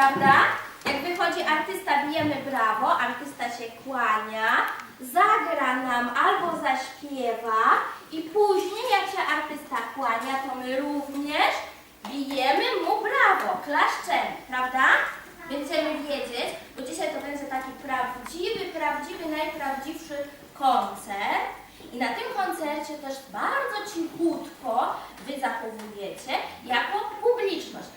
prawda? Jak wychodzi artysta, bijemy brawo, artysta się kłania, zagra nam albo zaśpiewa i później jak się artysta kłania, to my również bijemy mu brawo, klaszczemy, prawda? Będziemy wiedzieć, bo dzisiaj to będzie taki prawdziwy, prawdziwy, najprawdziwszy koncert. I na tym koncercie też bardzo cichutko Wy zachowujecie jako publiczność.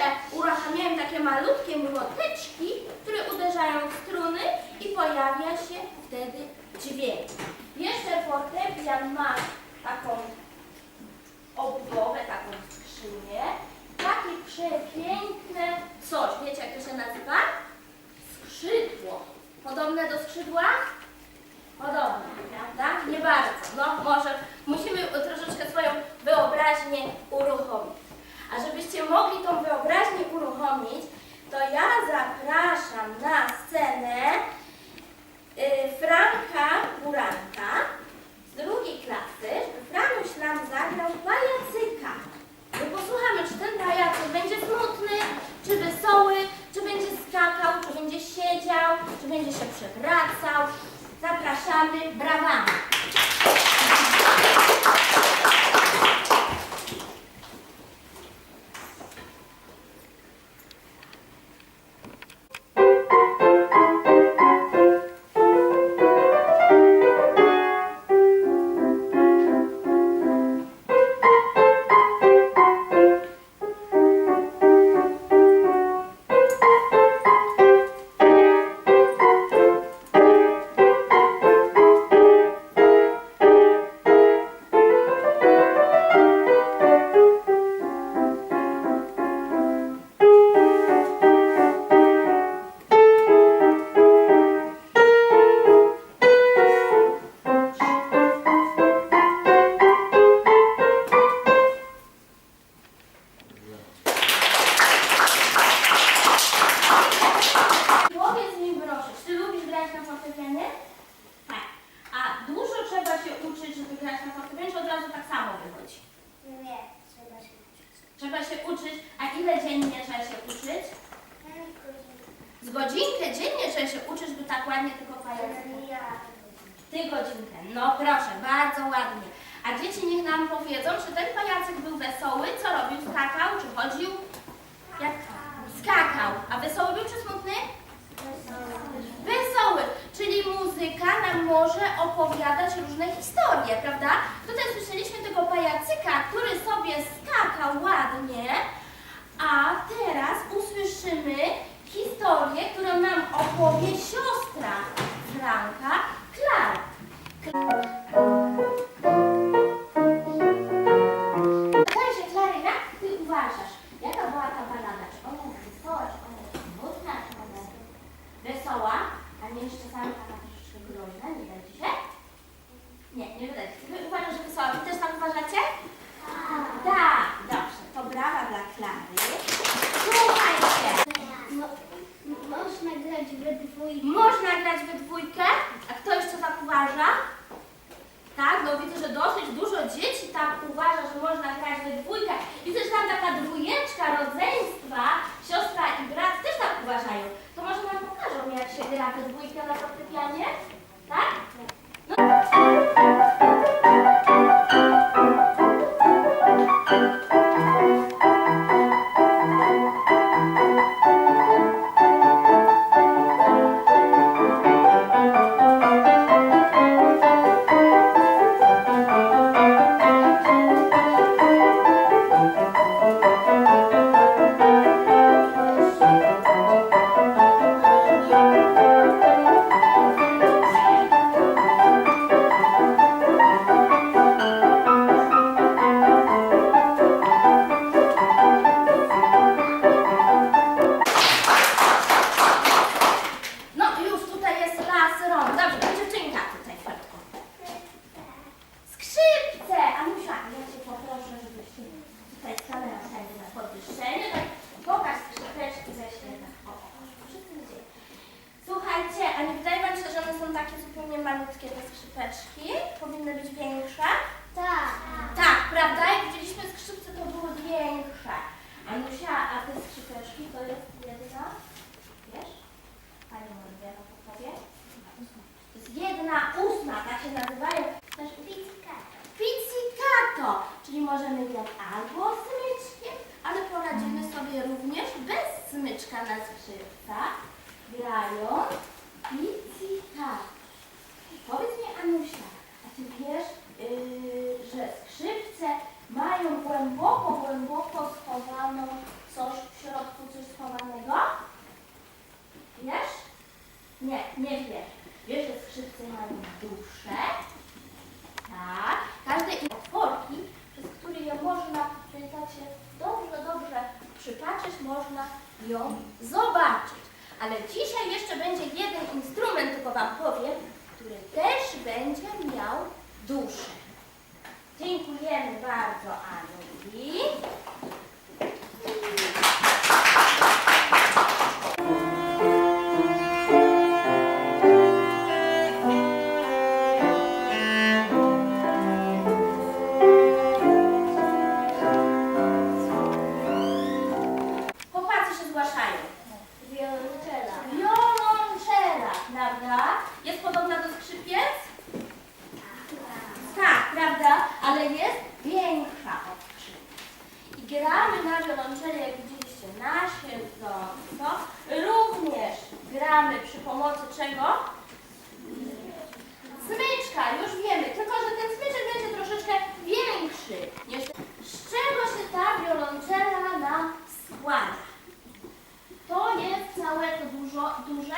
Klawisze uruchamiają takie malutkie młoteczki, które uderzają w struny i pojawia się wtedy dźwięk. Jeszcze fortepian ma taką obudowę, taką skrzynię, takie przepiękne coś. Wiecie jak to się nazywa? Skrzydło. Podobne do skrzydła? Podobne, prawda? Nie bardzo. No może musimy troszeczkę swoją wyobraźnię uruchomić. A żebyście mogli tą wyobraźnię uruchomić, to ja zapraszam na scenę y, Franka Buranka z drugiej klasy, żeby Franuś nam zagrał pajacyka. My posłuchamy, czy ten pajacyk będzie smutny, czy wesoły, czy będzie skakał, czy będzie siedział, czy będzie się przewracał. Zapraszamy, brawami. Trzeba się uczyć, a ile dziennie trzeba się uczyć? Z godzinkę dziennie, że się uczysz, by tak ładnie tylko pajacyka? Ja. Ty godzinkę. No proszę, bardzo ładnie. A dzieci niech nam powiedzą, czy ten pajacyk był wesoły, co robił, skakał, czy chodził? Jak? Skakał. A wesoły był czy smutny? Wesoły, czyli muzyka nam może opowiadać różne historie, prawda? Się. Wy uważasz, że wesoła. Wy też tak uważacie? Tak, dobrze. To brawa dla Klary. Słuchajcie, No, można grać we dwójkę. można grać we dwójkę, a kto jeszcze tak uważa? Tak, no widzę, że dosyć dużo dzieci tak uważa, że można grać we dwójkę. Widzę, że tam taka dwójeczka rodzeństwa, siostra i brat też tak uważają. To może nam pokażą, jak się gra we dwójkę na fortepianie? Tak? Malutkie, te skrzypeczki? Powinny być większe? Tak. Tak, prawda? Jak widzieliśmy skrzypce, to były większe. Anusia, a te skrzypeczki to jest jedna, wiesz? Pani Morbiera powie. To jest jedna ósma, tak się nazywają. Też Pizzicato. pizzicato, czyli możemy grać albo smyczkiem, ale poradzimy sobie również bez smyczka na skrzypcach, grając pizzicato. Powiedz mi, Anusia, a ty wiesz, yy, że skrzypce mają głęboko, głęboko schowaną coś w środku, coś schowanego? Wiesz? Nie, nie wiesz. Wiesz, że skrzypce mają duszę? Tak. Każde inne otworki, przez które je można, pamiętacie, dobrze, dobrze przypatrzeć, można ją zobaczyć. Ale dzisiaj jeszcze będzie jeden instrument, powiem, który też będzie miał duszę. Dziękujemy bardzo Anuli. Chłopacy prawda? Jest podobna do skrzypiec? Tak, prawda? Ale jest większa od skrzypiec. I gramy na wiolonczeli, jak widzieliście, na siedząco. Również gramy przy pomocy czego? Smyczka, już wiemy, tylko że ten smyczek będzie troszeczkę większy. niż- Z czego się ta wiolonczela nam składa? To jest całe to dużo, duże,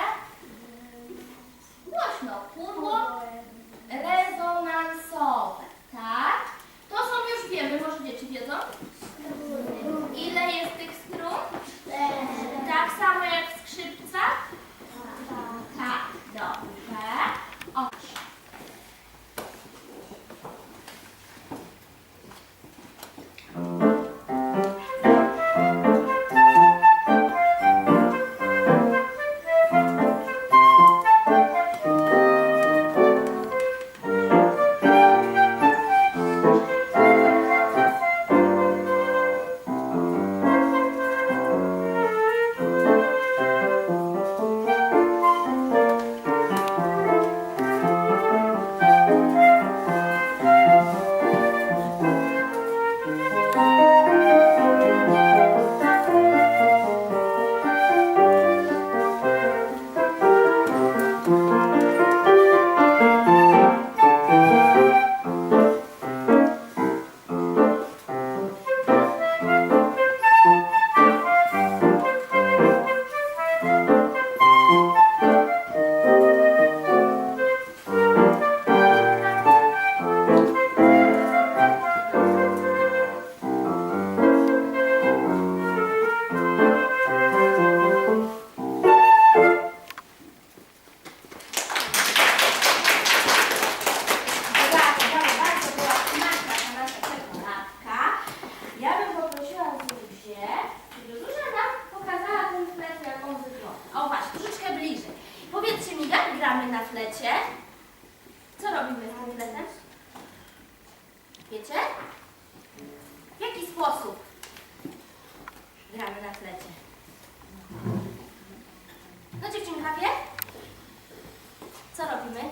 robimy?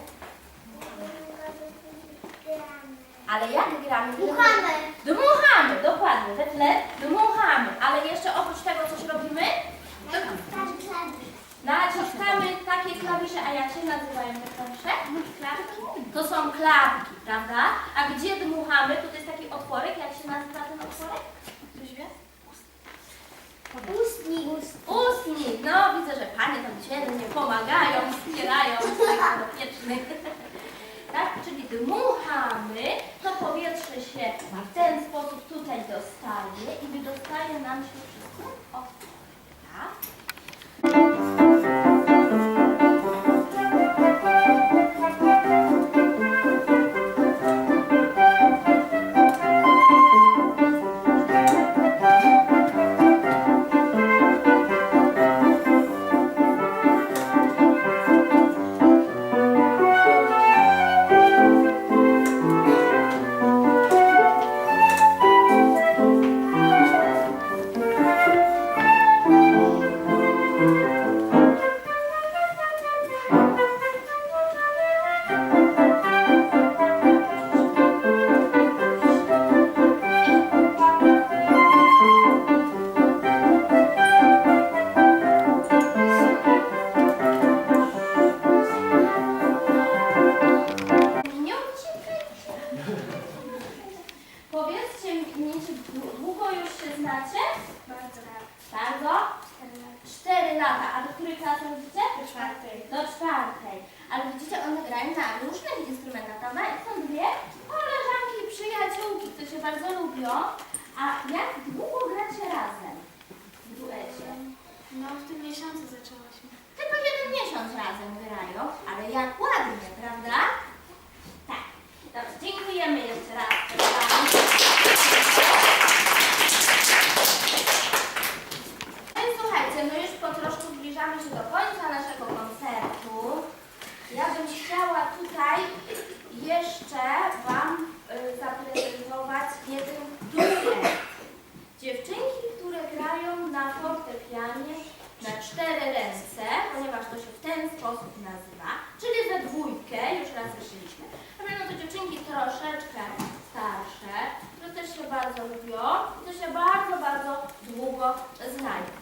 Ale jak gramy? Dmuchamy. Dmuchamy, dokładnie. We flet dmuchamy. Ale jeszcze oprócz tego coś robimy? Naciskamy takie klawisze, a jak się nazywają te klawisze? Klapki. To są klapki, prawda? A gdzie dmuchamy? Tu jest taki otworek. Jak się nazywa ten otworek? Ktoś wie? Ustnik. Ustnik. No, widzę, że panie tam dzielnie pomagają. Tak, czyli dmuchamy, to powietrze się w ten sposób tutaj dostaje i wydostaje nam się wszystko. O, tak. Grają na fortepianie na cztery ręce, ponieważ to się w ten sposób nazywa, czyli we dwójkę, już raz słyszeliśmy. A to dziewczynki troszeczkę starsze, które też się bardzo lubią i też się bardzo, bardzo długo znają.